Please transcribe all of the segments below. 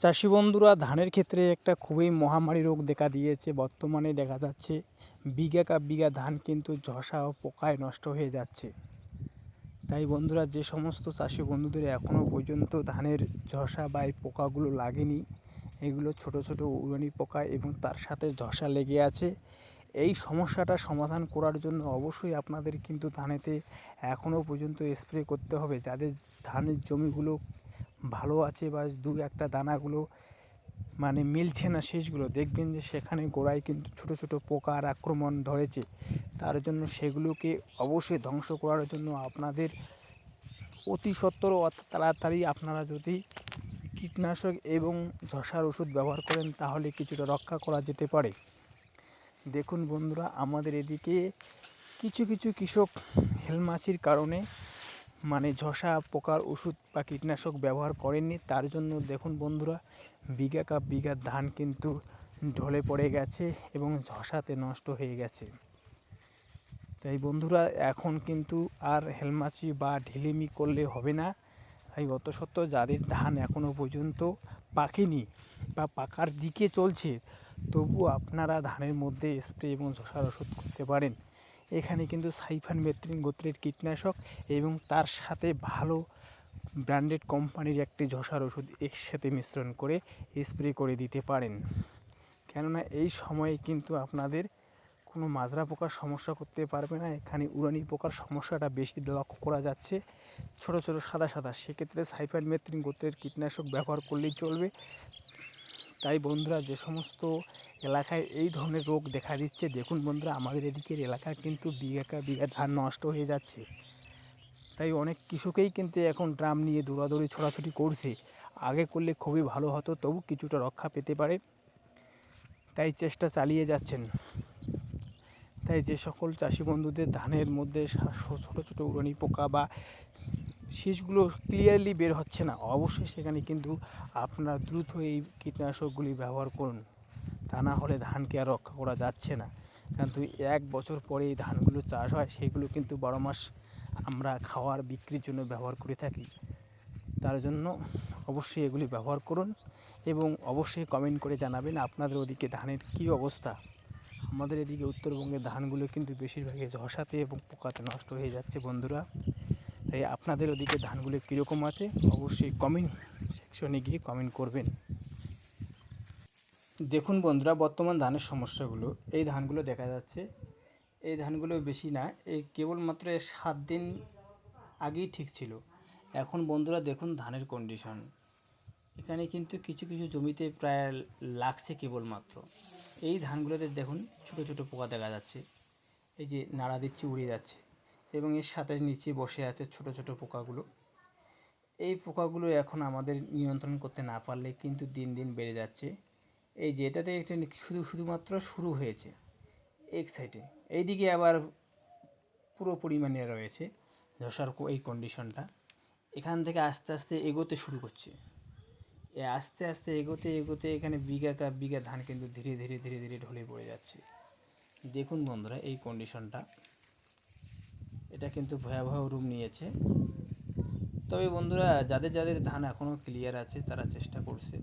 চাষি বন্ধুরা, ধানের ক্ষেত্রে একটা খুবই মহামারী রোগ দেখা দিয়েছে। বর্তমানে দেখা যাচ্ছে বিঘা কা বিঘা ধান কিন্তু ঝসা ও পোকায় নষ্ট হয়ে যাচ্ছে। তাই বন্ধুরা, যে সমস্ত চাষি বন্ধুদের এখনও পর্যন্ত ধানের ঝসা বা এই পোকাগুলো লাগেনি, এগুলো ছোট ছোট উড়ানি পোকা এবং তার সাথে ঝসা লেগে আছে। এই সমস্যাটা সমাধান করার জন্য অবশ্যই আপনাদের কিন্তু ধানেতে এখনও পর্যন্ত স্প্রে করতে হবে, যাদের ধানের জমিগুলো ভালো আছে বা দু একটা দানাগুলো মানে মিলছে না শেষগুলো দেখবেন যে সেখানে গোড়ায় কিন্তু ছোট ছোট পোকার আক্রমণ ধরেছে। তার জন্য সেগুলোকে অবশ্যই ধ্বংস করার জন্য আপনাদের অতি সত্বর ও তাড়াতাড়ি আপনারা যদি কীটনাশক এবং ঝসার ওষুধ ব্যবহার করেন, তাহলে কিছুটা রক্ষা করা যেতে পারে। দেখুন বন্ধুরা, আমাদের এদিকে কিছু কিছু কৃষক হেলমাছির কারণে মানে ঝসা পোকার ওষুধ বা কীটনাশক ব্যবহার করেননি। তার জন্য দেখুন বন্ধুরা, বিঘা কাপ বিঘা ধান কিন্তু ঢলে পড়ে গেছে এবং ঝসাতে নষ্ট হয়ে গেছে। তাই বন্ধুরা, এখন কিন্তু আর হেলমাছি বা ঢিলিমি করলে হবে না। তাই অত সত্ত্বেও যাদের ধান এখনও পর্যন্ত পাকেনি বা পাকার দিকে চলছে তবু আপনারা ধানের মধ্যে স্প্রে এবং ঝসার ওষুধ করতে পারেন। এখানে কিন্তু সাইফান মেত্রিন গোত্রের কীটনাশক এবং তার সাথে ভালো ব্র্যান্ডেড কোম্পানির একটি ঝসার ওষুধ একসাথে মিশ্রণ করে স্প্রে করে দিতে পারেন। কেননা এই সময়ে কিন্তু আপনাদের কোনো মাজরা পোকার সমস্যা করতে পারবে না। এখানে উড়ানি পোকার সমস্যাটা বেশি লক্ষ্য করা যাচ্ছে। ছোট ছোট, সাদা সাদা। সেক্ষেত্রে সাইফান মেত্রিন গোত্রের কীটনাশক ব্যবহার করলেই চলবে। তাই বন্ধুরা যে সমস্ত এলাকায় এই ধরনের রোগ দেখা দিচ্ছে, দেখুন বন্ধুরা, আমাদের এদিকের এলাকা কিন্তু বিঘা বিঘা ধান নষ্ট হয়ে যাচ্ছে। তাই অনেক কৃষকেই কিন্তু এখন ড্রাম নিয়ে দৌড়াদৌড়ি ছোটাছুটি করছে। আগে করলে খুবই ভালো হতো, তবু কিছুটা রক্ষা পেতে পারে। তাই চেষ্টা চালিয়ে যাচ্ছেন। তাই যে সকল চাষি বন্ধুদের ধানের মধ্যে ছোটো ছোটো উড়নি পোকা বা শীষগুলো ক্লিয়ারলি বের হচ্ছে না। অবশ্যই সেখানে কিন্তু আপনারা দ্রুত এই কীটনাশকগুলি ব্যবহার করুন। তা না হলে ধানকে আর রক্ষা করা যাচ্ছে না। কিন্তু এক বছর পরে এই ধানগুলো চাষ হয়, সেগুলো কিন্তু বারো মাস আমরা খাওয়ার, বিক্রির জন্য ব্যবহার করে থাকি। তার জন্য অবশ্যই এগুলি ব্যবহার করুন এবং অবশ্যই কমেন্ট করে জানাবেন আপনাদের ওদিকে ধানের কী অবস্থা। আমাদের এদিকে উত্তরবঙ্গের ধানগুলো কিন্তু বেশিরভাগই ঝসাতে এবং পোকাতে নষ্ট হয়ে যাচ্ছে বন্ধুরা। তাই আপনাদের ওদিকে ধানগুলো কীরকম আছে অবশ্যই কমেন্ট সেকশনে গিয়ে কমেন্ট করবেন। দেখুন বন্ধুরা, বর্তমান ধানের সমস্যাগুলো। এই ধানগুলো দেখা যাচ্ছে, এই ধানগুলো বেশি না, এই কেবলমাত্র সাত দিন আগেই ঠিক ছিল। এখন বন্ধুরা দেখুন ধানের কন্ডিশন এখানে কিন্তু কিছু কিছু জমিতে প্রায় লাগছে কেবলমাত্র। এই ধানগুলোতে দেখুন ছোটো ছোটো পোকা দেখা যাচ্ছে। এই যে নাড়া দিচ্ছে, উড়ে যাচ্ছে। এবং এর সাথে নিচে বসে আছে ছোট ছোট পোকাগুলো। এই পোকাগুলো এখন আমাদের নিয়ন্ত্রণ করতে না পারলে কিন্তু দিন দিন বেড়ে যাচ্ছে। এই যে এটাতে একটা শুধু, শুধুমাত্র শুরু হয়েছে এক সাইডে। এইদিকে আবার পুরো পরিমাণে রয়েছে ধসার এই কন্ডিশনটা এখান থেকে আস্তে আস্তে এগোতে শুরু করছে। এ আস্তে আস্তে এগোতে এগোতে এখানে বিঘা কা বিঘা ধান কিন্তু ধীরে ধীরে ধীরে ধীরে ঢলে পড়ে যাচ্ছে। দেখুন বন্ধুরা এই কন্ডিশনটা এটা কিন্তু ভয়াবহ রূপ নিয়েছে। তবে বন্ধুরা, যাদের যাদের ধান এখনও ক্লিয়ার আছে, তারা চেষ্টা করছে।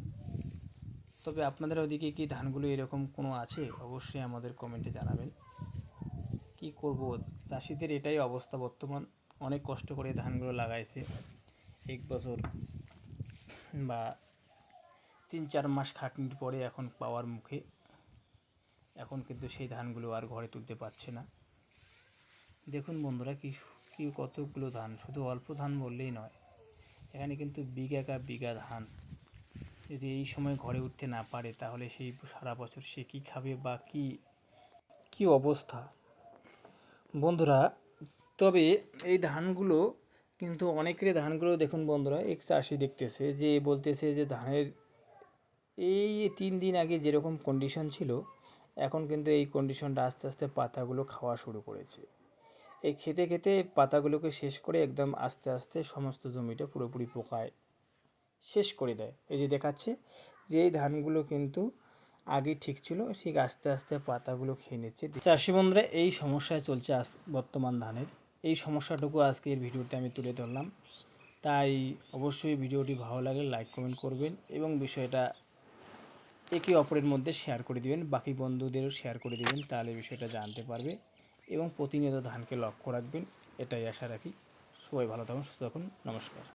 তবে আপনাদের ওদিকে কি ধানগুলো এরকম কোনো আছে? অবশ্যই আমাদের কমেন্টে জানাবেন। কি করব? চাষিদের এটাই অবস্থা বর্তমান। অনেক কষ্ট করে ধানগুলো লাগাইছে এক বছর বা তিন চার মাস খাটনির পরে এখন পাওয়ার মুখে। এখন কিন্তু সেই ধানগুলো আর ঘরে তুলতে পারছে না। দেখুন বন্ধুরা কি কি কতগুলো ধান, শুধু অল্প ধান বললেই নয়। এখানে কিন্তু বিঘা কা বিঘা ধান। যদি এই সময় ঘরে উঠতে না পারে, তাহলে সেই সারা বছর সে কী খাবে বা কী কী অবস্থা? বন্ধুরা, তবে এই ধানগুলো কিন্তু অনেকেরই ধানগুলো দেখুন বন্ধুরা এক চাষি দেখতেছে যে, বলতেছে যে ধানের এই তিন দিন আগে যেরকম কন্ডিশন ছিল, এখন কিন্তু এই কন্ডিশনটা আস্তে আস্তে পাতাগুলো খাওয়া শুরু করেছে। এই খেতে খেতে পাতাগুলোকে শেষ করে একদম আস্তে আস্তে সমস্ত জমিটা পুরোপুরি পোকায় শেষ করে দেয়। এই যে দেখাচ্ছে যে এই ধানগুলো কিন্তু আগে ঠিক ছিল, ঠিক আস্তে আস্তে পাতাগুলো খেয়ে নিচ্ছে। চাষি বন্ধুরা, এই সমস্যায় চলছে আজ বর্তমান ধানের। এই সমস্যাটুকু আজকে এর ভিডিওতে আমি তুলে ধরলাম। তাই অবশ্যই ভিডিওটি ভালো লাগলে লাইক, কমেন্ট করবেন এবং বিষয়টা একে অপরের মধ্যে শেয়ার করে দিবেন। বাকি বন্ধুদেরও শেয়ার করে দিবেন, তাহলে বিষয়টা জানতে পারবে। এবং প্রতিনিয়ত ধানকে লক্ষ্য রাখবেন। এটাই আশা রাখি। সবাই ভালো থাকুন সুস্থ থাকুন। নমস্কার।